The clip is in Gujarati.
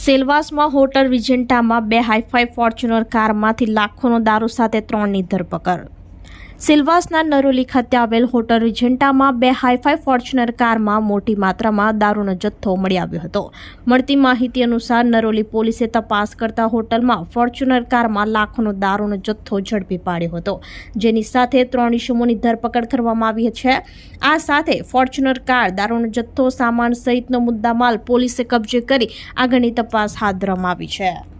સેલવાસમાં હોટલ વિજેન્ટામાં બે હાઈફાઈ ફોર્ચ્યુનર કારમાંથી લાખોનો દારૂ સાથે ત્રણની ધરપકડ. સિલવાસના નરોલી ખાતે આવેલ હોટલ વિજેન્ટામાં બે હાઈફાઈ ફોર્ચ્યુનર કારમાં મોટી માત્રામાં દારૂનો જથ્થો મળી આવ્યો હતો. મળતી માહિતી અનુસાર નરોલી પોલીસે તપાસ કરતા હોટલમાં ફોર્ચ્યુનર કારમાં લાખોનો દારૂનો જથ્થો ઝડપી પાડ્યો હતો. જેની સાથે ત્રણ ઇસમોની ધરપકડ કરવામાં આવી છે. આ સાથે ફોર્ચ્યુનર કાર, દારૂનો જથ્થો, સામાન સહિતનો મુદ્દામાલ પોલીસે કબજે કરી આગળની તપાસ હાથ ધરવામાં આવી છે.